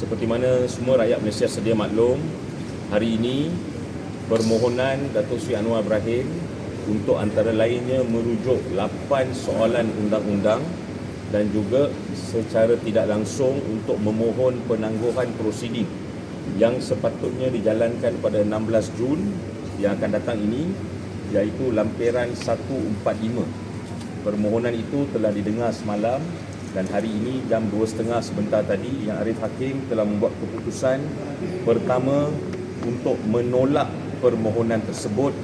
Seperti mana semua rakyat Malaysia sedia maklum, hari ini permohonan Datuk Seri Anwar Ibrahim untuk antara lainnya merujuk 8 soalan undang-undang dan juga secara tidak langsung untuk memohon penangguhan prosiding yang sepatutnya dijalankan pada 16 Jun yang akan datang ini iaitu lampiran 145. Permohonan itu telah didengar semalam dan hari ini jam 2.30 sebentar tadi yang Arif Hakim telah membuat keputusan pertama untuk menolak permohonan tersebut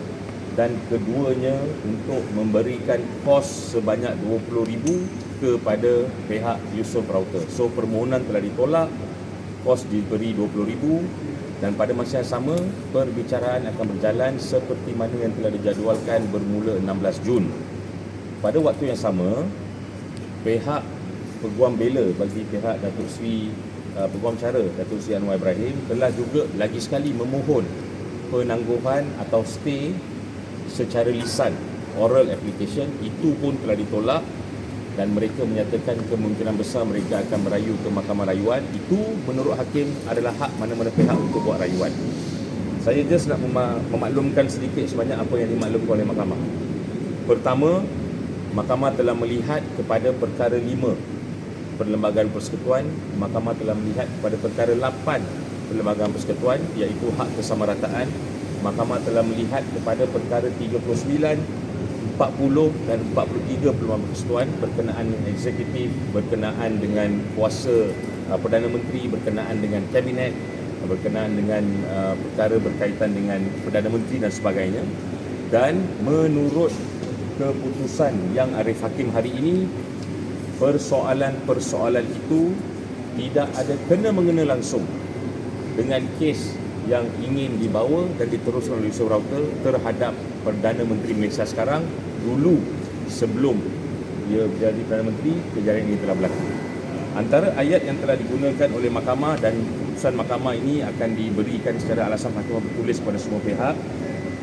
dan keduanya untuk memberikan kos sebanyak 20,000 kepada pihak Yusof Router. So permohonan telah ditolak, kos diberi 20,000 dan pada masa yang sama perbicaraan akan berjalan seperti mana yang telah dijadualkan bermula 16 Jun. Pada waktu yang sama, pihak peguam bela bagi pihak Datuk Seri uh, peguam cara Datuk Seri Anwar Ibrahim telah juga lagi sekali memohon penangguhan atau stay secara lisan oral application. Itu pun telah ditolak dan mereka menyatakan kemungkinan besar mereka akan merayu ke mahkamah rayuan. Itu menurut hakim adalah hak mana-mana pihak untuk buat rayuan. Saya just nak memaklumkan sedikit sebanyak apa yang dimaklumkan oleh mahkamah. Pertama mahkamah telah melihat kepada perkara perlembagaan persekutuan mahkamah telah melihat kepada perkara lapan perlembagaan persekutuan iaitu hak kesamarataan mahkamah telah melihat kepada perkara 39 40 dan 43 peluang persekutuan berkenaan dengan eksekutif, berkenaan dengan kuasa uh, Perdana Menteri, berkenaan dengan kabinet, berkenaan dengan uh, perkara berkaitan dengan Perdana Menteri dan sebagainya. Dan menurut keputusan yang Arif Hakim hari ini, persoalan-persoalan itu tidak ada kena mengena langsung dengan kes yang ingin dibawa dan diteruskan oleh Yusuf Router terhadap Perdana Menteri Malaysia sekarang dulu sebelum dia menjadi Perdana Menteri kejadian ini telah berlaku. Antara ayat yang telah digunakan oleh mahkamah dan keputusan mahkamah ini akan diberikan secara alasan mahkamah bertulis kepada semua pihak.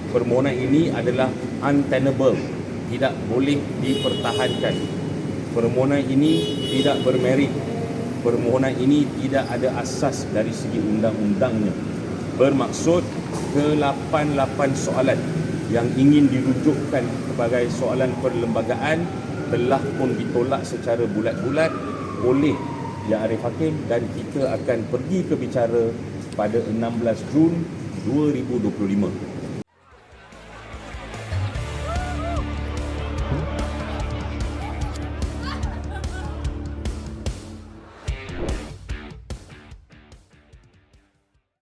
Permohonan ini adalah untenable, tidak boleh dipertahankan. Permohonan ini tidak bermerit. Permohonan ini tidak ada asas dari segi undang-undangnya bermaksud ke-88 soalan yang ingin dirujukkan sebagai soalan perlembagaan telah pun ditolak secara bulat-bulat oleh Yang Arif Hakim dan kita akan pergi ke bicara pada 16 Jun 2025.